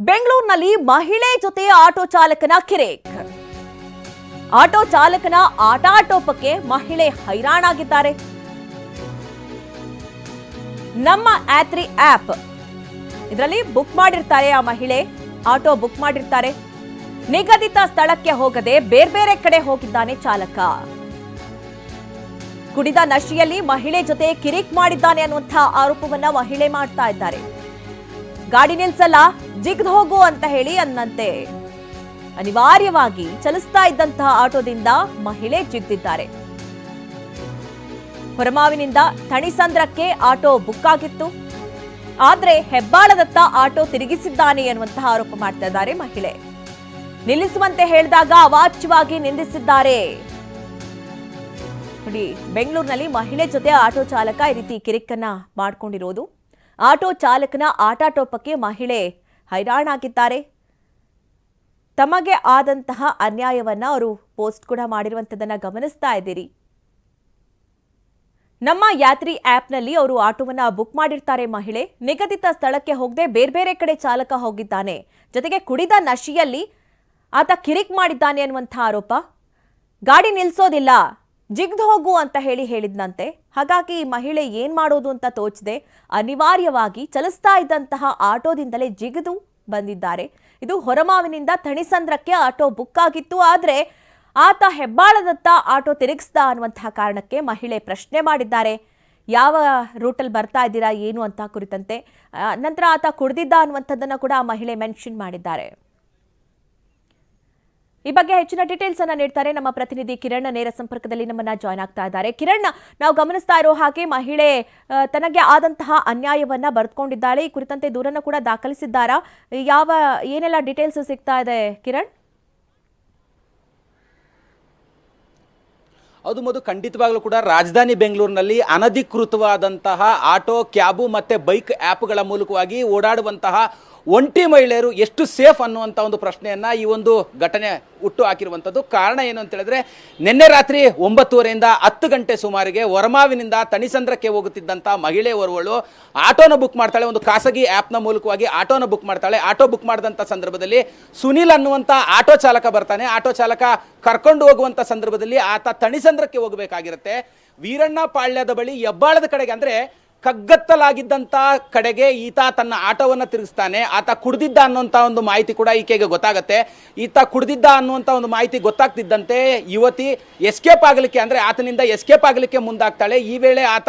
ಬೆಂಗಳೂರಿನಲ್ಲಿ ಮಹಿಳೆ ಜೊತೆ ಆಟೋ ಚಾಲಕನ ಕಿರೇಕ್. ಆಟೋ ಚಾಲಕನ ಆಟಾಟೋಪಕ್ಕೆ ಮಹಿಳೆ ಹೈರಾಣಾಗಿದ್ದಾರೆ. ನಮ್ಮ ಆತ್ರಿ ಆಪ್ ಇದರಲ್ಲಿ ಬುಕ್ ಮಾಡಿರ್ತಾರೆ ಆ ಮಹಿಳೆ, ಆಟೋ ಬುಕ್ ಮಾಡಿರ್ತಾರೆ. ನಿಗದಿತ ಸ್ಥಳಕ್ಕೆ ಹೋಗದೆ ಬೇರೆ ಬೇರೆ ಕಡೆ ಹೋಗಿದ್ದಾನೆ ಚಾಲಕ. ಕುಡಿದ ನಶೆಯಲ್ಲಿ ಮಹಿಳೆ ಜೊತೆ ಕಿರಿಕ್ ಮಾಡಿದ್ದಾನೆ ಅನ್ನುವಂತಹ ಆರೋಪವನ್ನ ಮಹಿಳೆ ಮಾಡ್ತಾ ಇದ್ದಾರೆ. ಗಾಡಿ ನಿಲ್ಸಲ್ಲ ಜಿಗ್ದ್ ಹೋಗು ಅಂತ ಹೇಳಿ ಅನ್ನಂತೆ. ಅನಿವಾರ್ಯವಾಗಿ ಚಲಿಸ್ತಾ ಇದ್ದಂತಹ ಆಟೋದಿಂದ ಮಹಿಳೆ ಜಿಗ್ದಿದ್ದಾರೆ. ಹೊರಮಾವಿನಿಂದ ತಣಿಸಂದ್ರಕ್ಕೆ ಆಟೋ ಬುಕ್ ಆಗಿತ್ತು. ಆದ್ರೆ ಹೆಬ್ಬಾಳದತ್ತ ಆಟೋ ತಿರುಗಿಸಿದ್ದಾನೆ ಎನ್ನುವಂತಹ ಆರೋಪ ಮಾಡ್ತಾ ಇದ್ದಾರೆ ಮಹಿಳೆ. ನಿಲ್ಲಿಸುವಂತೆ ಹೇಳಿದಾಗ ಅವಾಚ್ಯವಾಗಿ ನಿಂದಿಸಿದ್ದಾರೆ. ನೋಡಿ, ಬೆಂಗಳೂರಿನಲ್ಲಿ ಮಹಿಳೆ ಜೊತೆ ಆಟೋ ಚಾಲಕ ಈ ರೀತಿ ಕಿರಿಕನ್ನ ಮಾಡ್ಕೊಂಡಿರೋದು. ಆಟೋ ಚಾಲಕನ ಆಟಾಟೋಪಕ್ಕೆ ಮಹಿಳೆ ಹೈರಾಣಾಗಿದ್ದಾರೆ. ತಮಗೆ ಆದಂತಹ ಅನ್ಯಾಯವನ್ನು ಅವರು ಪೋಸ್ಟ್ ಕೂಡ ಮಾಡಿರುವಂಥದ್ದನ್ನು ಗಮನಿಸ್ತಾ ಇದ್ದೀರಿ. ನಮ್ಮ ಯಾತ್ರಿ ಆ್ಯಪ್ನಲ್ಲಿ ಅವರು ಆಟೋವನ್ನು ಬುಕ್ ಮಾಡಿರ್ತಾರೆ ಮಹಿಳೆ. ನಿಗದಿತ ಸ್ಥಳಕ್ಕೆ ಹೋಗದೆ ಬೇರೆ ಬೇರೆ ಕಡೆ ಚಾಲಕ ಹೋಗಿದ್ದಾನೆ. ಜೊತೆಗೆ ಕುಡಿದ ನಶೆಯಲ್ಲಿ ಆತ ಕಿರಿಕ್ ಮಾಡಿದ್ದಾನೆ ಅನ್ನುವಂಥ ಆರೋಪ. ಗಾಡಿ ನಿಲ್ಸೋದಿಲ್ಲ. ಜಿಗ್ದು ಹೋಗು ಅಂತ ಹೇಳಿ ಹೇಳಿದ್ನಂತೆ. ಹಾಗಾಗಿ ಈ ಮಹಿಳೆ ಏನ್ ಮಾಡೋದು ಅಂತ ತೋಚದೆ, ಅನಿವಾರ್ಯವಾಗಿ ಚಲಿಸ್ತಾ ಇದ್ದಂತಹ ಆಟೋದಿಂದಲೇ ಜಿಗಿದು ಬಂದಿದ್ದಾರೆ. ಇದು ಹೊರಮಾವಿನಿಂದ ಥಣಿಸಂದ್ರಕ್ಕೆ ಆಟೋ ಬುಕ್ ಆಗಿತ್ತು. ಆದ್ರೆ ಆತ ಹೆಬ್ಬಾಳದತ್ತ ಆಟೋ ತಿರುಗಿಸ್ದ ಅನ್ನುವಂತಹ ಕಾರಣಕ್ಕೆ ಮಹಿಳೆ ಪ್ರಶ್ನೆ ಮಾಡಿದ್ದಾರೆ. ಯಾವ ರೂಟಲ್ಲಿ ಬರ್ತಾ ಇದ್ದೀರಾ, ಏನು ಅಂತ ಕುರಿತಂತೆ. ನಂತರ ಆತ ಕುಡ್ದಿದ್ದ ಅನ್ನುವಂಥದ್ದನ್ನು ಕೂಡ ಆ ಮಹಿಳೆ ಮೆನ್ಷನ್ ಮಾಡಿದ್ದಾರೆ. ಈ ಬಗ್ಗೆ ಹೆಚ್ಚಿನ ಡೀಟೇಲ್ಸ್ ಅನ್ನ ನೀಡ್ತಾರೆ ನಮ್ಮ ಪ್ರತಿನಿಧಿ ಕಿರಣ್ ನೇರ ಸಂಪರ್ಕದಲ್ಲಿ ನಮ್ಮನ್ನ ಜಾಯ್ನ್ ಆಗ್ತಾ ಇದ್ದಾರೆ. ಕಿರಣ್ ನಾವು ಗಮನಿಸ್ತಾ ಇರೋ ಹಾಗೆ ಮಹಿಳೆ ತನಗೆ ಆದಂತಹ ಅನ್ಯಾಯವನ್ನ ಬರೆದುಕೊಂಡಿದ್ದಾಳೆ. ಈ ಕುರಿತಂತೆ ದೂರನ್ನು ಕೂಡ ದಾಖಲಿಸಿದ್ದಾರಾ? ಯಾವ, ಏನೆಲ್ಲ ಡೀಟೇಲ್ಸ್ ಸಿಗ್ತಾ ಇದೆ ಕಿರಣ್? ಅದು ಮೊದಲು ಖಂಡಿತವಾಗ್ಲೂ ಕೂಡ ರಾಜಧಾನಿ ಬೆಂಗಳೂರಿನಲ್ಲಿ ಅನಧಿಕೃತವಾದಂತಹ ಆಟೋ, ಕ್ಯಾಬು ಮತ್ತು ಬೈಕ್ ಆ್ಯಪ್ಗಳ ಮೂಲಕವಾಗಿ ಓಡಾಡುವಂತಹ ಒಂಟಿ ಮಹಿಳೆಯರು ಎಷ್ಟು ಸೇಫ್ ಅನ್ನುವಂಥ ಒಂದು ಪ್ರಶ್ನೆಯನ್ನು ಈ ಒಂದು ಘಟನೆ ಹುಟ್ಟು ಹಾಕಿರುವಂಥದ್ದು ಕಾರಣ ಏನು ಅಂತ ಹೇಳಿದ್ರೆ, ನಿನ್ನೆ ರಾತ್ರಿ ಒಂಬತ್ತುವರೆಯಿಂದ ಹತ್ತು ಗಂಟೆ ಸುಮಾರಿಗೆ ವರಮಾವಿನಿಂದ ತಣಿಸಂದ್ರಕ್ಕೆ ಹೋಗುತ್ತಿದ್ದಂಥ ಮಹಿಳೆ ಓರ್ವಳು ಆಟೋನ ಬುಕ್ ಮಾಡ್ತಾಳೆ. ಒಂದು ಖಾಸಗಿ ಆ್ಯಪ್ನ ಮೂಲಕವಾಗಿ ಆಟೋನ ಬುಕ್ ಮಾಡ್ತಾಳೆ. ಆಟೋ ಬುಕ್ ಮಾಡಿದಂಥ ಸಂದರ್ಭದಲ್ಲಿ ಸುನಿಲ್ ಅನ್ನುವಂಥ ಆಟೋ ಚಾಲಕ ಬರ್ತಾನೆ. ಆಟೋ ಚಾಲಕ ಕರ್ಕೊಂಡು ಹೋಗುವಂಥ ಸಂದರ್ಭದಲ್ಲಿ ಆತ ತಣಿಸಂದ್ರಕ್ಕೆ ಹೋಗಬೇಕಾಗಿರುತ್ತೆ. ವೀರಣ್ಣ ಪಾಳ್ಯದ ಬಳಿ ಹೆಬ್ಬಾಳದ ಕಡೆಗೆ ಅಂದರೆ ಕಗ್ಗತ್ತಲಾಗಿದ್ದಂಥ ಕಡೆಗೆ ಈತ ತನ್ನ ಆಟೋವನ್ನು ತಿರುಗಿಸ್ತಾನೆ. ಆತ ಕುಡ್ದಿದ್ದ ಅನ್ನುವಂಥ ಒಂದು ಮಾಹಿತಿ ಕೂಡ ಈಕೆಗೆ ಗೊತ್ತಾಗುತ್ತೆ. ಈತ ಕುಡ್ದಿದ್ದ ಅನ್ನುವಂಥ ಒಂದು ಮಾಹಿತಿ ಗೊತ್ತಾಗ್ತಿದ್ದಂತೆ ಯುವತಿ ಎಸ್ಕೇಪ್ ಆಗಲಿಕ್ಕೆ ಅಂದರೆ ಆತನಿಂದ ಎಸ್ಕೇಪ್ ಆಗಲಿಕ್ಕೆ ಮುಂದಾಗ್ತಾಳೆ. ಈ ವೇಳೆ ಆತ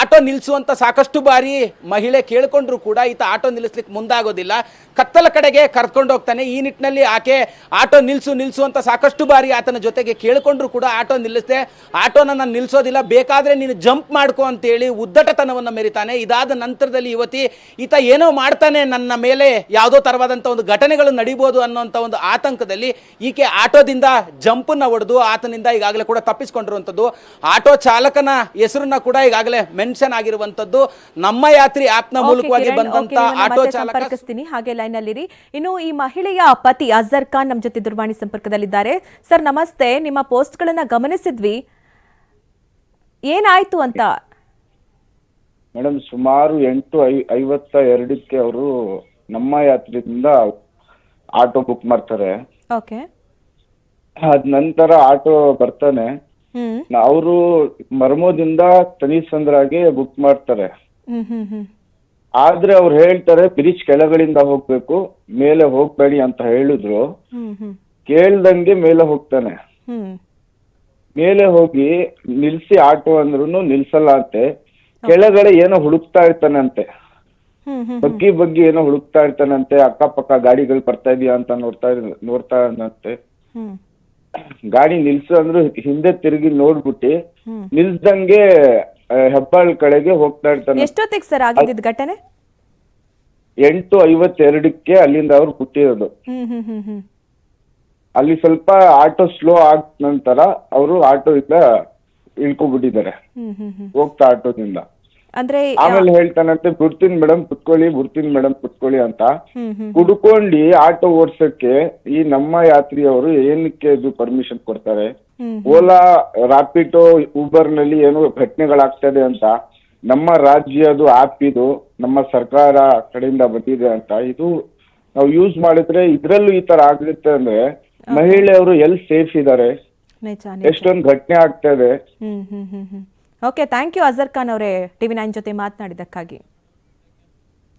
ಆಟೋ ನಿಲ್ಲಿಸುವಂಥ ಸಾಕಷ್ಟು ಬಾರಿ ಮಹಿಳೆ ಕೇಳಿಕೊಂಡ್ರು ಕೂಡ ಈತ ಆಟೋ ನಿಲ್ಲಿಸ್ಲಿಕ್ಕೆ ಮುಂದಾಗೋದಿಲ್ಲ. ಕತ್ತಲ ಕಡೆಗೆ ಕರ್ಕೊಂಡು ಹೋಗ್ತಾನೆ. ಈ ನಿಟ್ಟಿನಲ್ಲಿ ಆಕೆ ಆಟೋ ನಿಲ್ಲಿಸು ನಿಲ್ಲಿಸು ಅಂತ ಸಾಕಷ್ಟು ಬಾರಿ ಆತನ ಜೊತೆಗೆ ಕೇಳಿಕೊಂಡ್ರು ಕೂಡ ಆಟೋ ನಿಲ್ಲಿಸದೆ. ಆಟೋನ ನಾನು ನಿಲ್ಲಿಸೋದಿಲ್ಲ ಬೇಕಾದ್ರೆ ನೀನು ಜಂಪ್ ಮಾಡ್ಕೊ ಅಂತೇಳಿ ಉದ್ದಟತನವನ್ನು ಮೆರಿತಾನೆ. ಇದಾದ ನಂತರದಲ್ಲಿ ಯುವತಿ ಈತ ಏನೋ ಮಾಡ್ತಾನೆ ನನ್ನ ಮೇಲೆ ಯಾವುದೋ ತರವಾದಂಥ ಒಂದು ಘಟನೆಗಳು ನಡೀಬೋದು ಅನ್ನೋಂಥ ಒಂದು ಆತಂಕದಲ್ಲಿ ಈಕೆ ಆಟೋದಿಂದ ಜಂಪನ್ನ ಹೊಡೆದು ಆತನಿಂದ ಈಗಾಗಲೇ ಕೂಡ ತಪ್ಪಿಸಿಕೊಂಡಿರುವಂಥದ್ದು. ಆಟೋ ಚಾಲಕನ ಹೆಸರನ್ನ ಕೂಡ ಈಗಾಗಲೇ ಮೆನ್ಷನ್ ಆಗಿರುವಂಥದ್ದು. ನಮ್ಮ ಯಾತ್ರಿ ಆಪ್ನ ಮೂಲಕವಾಗಿ ಬಂದಂತ ಆಟೋ ಚಾಲಕ ಸಂಪರ್ಕಿಸ್ತೀನಿ. ಹಾಗೆ ಲೈನ್ ಅಲ್ಲಿರಿ. ಇನ್ನು ಈ ಮಹಿಳೆಯ ಪತಿ ಅಜರ್ ಖಾನ್ ನಮ್ಮ ಜೊತೆ ದೂರವಾಣಿ ಸಂಪರ್ಕದಲ್ಲಿದ್ದಾರೆ. ಸರ್ ನಮಸ್ತೆ. ನಿಮ್ಮ ಪೋಸ್ಟ್ ಗಳನ್ನ ಗಮನಿಸಿದ್ವಿ. ಏನಾಯ್ತು ಅಂತ ಮೇಡಮ್ ಸುಮಾರು ಎಂಟು ಐ ಐವತ್ತ ಎರಡಕ್ಕೆ ಅವರು ನಮ್ಮ ಯಾತ್ರೆಯಿಂದ ಆಟೋ ಬುಕ್ ಮಾಡ್ತಾರೆ. ಓಕೆ. ಅದ ನಂತರ ಆಟೋ ಬರ್ತಾನೆ. ಹ್ಮ್. ಅವರು ಮರ್ಮೋದಿಂದ ತನಿಸಂದ್ರಾಗೆ ಬುಕ್ ಮಾಡ್ತಾರೆ. ಹ್ಮ್ ಹ್ಮ್ ಹ್ಮ್. ಆದ್ರೆ ಅವ್ರು ಹೇಳ್ತಾರೆ ಬ್ರಿಡ್ಜ್ ಕೆಳಗಡೆಯಿಂದ ಹೋಗ್ಬೇಕು ಮೇಲೆ ಹೋಗ್ಬೇಡಿ ಅಂತ ಹೇಳಿದ್ರು. ಹ್ಮ್ ಹ್ಮ್. ಕೇಳ್ದಂಗೆ ಮೇಲೆ ಹೋಗ್ತಾನೆ. ಹ್ಮ್. ಮೇಲೆ ಹೋಗಿ ನಿಲ್ಸಿ ಆಟೋ ಅಂದ್ರು ನಿಲ್ಸಲ್ಲ ಅಂತೆ. ಕೆಳಗಡೆ ಏನೋ ಹುಡುಕ್ತಾ ಇರ್ತಾನಂತೆ. ಬಗ್ಗಿ ಬಗ್ಗಿ ಏನೋ ಹುಡುಕ್ತಾ ಇರ್ತಾನಂತೆ. ಅಕ್ಕಪಕ್ಕ ಗಾಡಿಗಳು ಬರ್ತಾ ಇದೆಯಾ ಅಂತ ನೋಡ್ತಾ ನೋಡ್ತಾ ಹ್ಮ್. ಗಾಡಿ ನಿಲ್ಸು ಅಂದ್ರು ಹಿಂದೆ ತಿರುಗಿ ನೋಡ್ಬಿಟ್ಟು ನಿಲ್ಸದಂಗೆ ಹೆಬ್ಬಾಳ್ ಕಡೆಗೆ ಹೋಗ್ತಾ ಇರ್ತಾನೆ ಎಷ್ಟೊತ್ತಿಗೆ ಸರ್ ಆಗಿದ್ದ ಘಟನೆ? ಎಂಟು ಐವತ್ತೆರಡಕ್ಕೆ ಅಲ್ಲಿಂದ ಅವ್ರು ಹುಟ್ಟಿರೋದು. ಅಲ್ಲಿ ಸ್ವಲ್ಪ ಆಟೋ ಸ್ಲೋ ಆದ ನಂತರ ಅವರು ಆಟೋ ಇಂದ ಇಳ್ಕೊಬಿಟ್ಟಿದ್ದಾರೆ ಹೋಗ್ತಾ ಆಟೋದಿಂದ. ಅಂದ್ರೆ ಆಮೇಲೆ ಹೇಳ್ತಾನಂತೆ ಬಿಡ್ತೀನಿ ಮೇಡಮ್ ಕುತ್ಕೊಳ್ಳಿ ಬಿಡ್ತೀನಿ ಮೇಡಮ್ ಕುತ್ಕೊಳ್ಳಿ ಅಂತ. ಕುಡ್ಕೊಂಡಿ ಆಟೋ ಓಡ್ಸಕ್ಕೆ ಈ ನಮ್ಮ ಯಾತ್ರಿಯವರು ಏನಕ್ಕೆ ಇದು ಪರ್ಮಿಷನ್ ಕೊಡ್ತಾರೆ? ಓಲಾ ರಾಪಿಟೋ ಊಬರ್ನಲ್ಲಿ ಏನು ಘಟನೆಗಳಾಗ್ತದೆ ಅಂತ ನಮ್ಮ ರಾಜ್ಯದು ಆಪ್ ಇದು ನಮ್ಮ ಸರ್ಕಾರ ಕಡೆಯಿಂದ ಬಂದಿದೆ ಅಂತ ಇದು ನಾವು ಯೂಸ್ ಮಾಡಿದ್ರೆ ಇದ್ರಲ್ಲೂ ಈ ತರ ಆಗುತ್ತೆ ಅಂದ್ರೆ ಮಹಿಳೆಯವರು ಎಲ್ ಸೇಫ್ ಇದ್ದಾರೆ? ಎಷ್ಟೊಂದು ಘಟನೆ ಆಗ್ತಾ ಇದೆ. Okay thank you Azhar Khan ಅವರೇ ಟಿವಿ ನೈನ್ ಜೊತೆ ಮಾತನಾಡಿದ್ದಕ್ಕಾಗಿ.